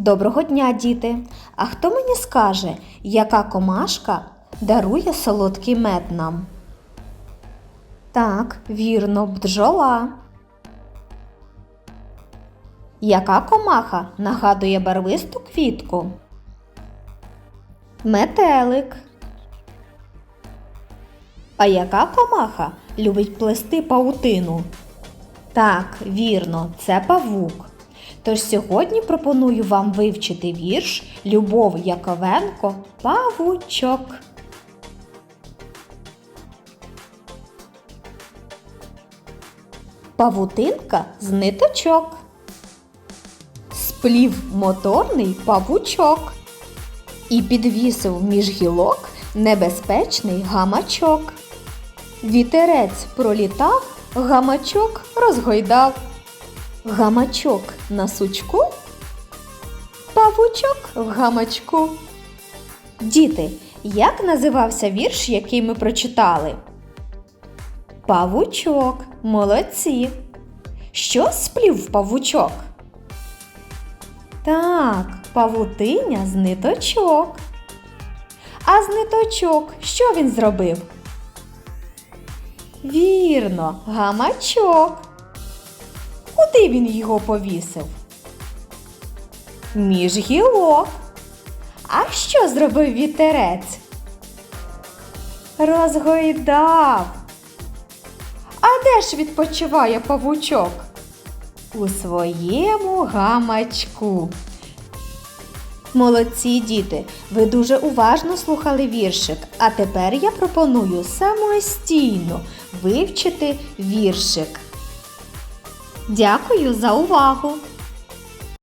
Доброго дня, діти! А хто мені скаже, яка комашка дарує солодкий мед нам? Так, вірно, бджола. Яка комаха нагадує барвисту квітку? Метелик. А яка комаха любить плести паутину? Так, вірно, це павук. Тож сьогодні пропоную вам вивчити вірш Любов Яковенко Павучок. Павутинка з ниточок. Сплів моторний павучок. І підвісив між гілок небезпечний гамачок. Вітерець пролітав, гамачок розгойдав. Гамачок на сучку, павучок в гамачку. Діти, як називався вірш, який ми прочитали? Павучок, молодці. Що сплів павучок? Так, павутиня з ниточок. А з ниточок що він зробив? Вірно, гамачок. Він його повісив? Між гілок. А що зробив вітерець? Розгойдав. А де ж відпочиває павучок? У своєму гамачку. Молодці діти, ви дуже уважно слухали віршик, а тепер я пропоную самостійно вивчити віршик. Дякую за увагу!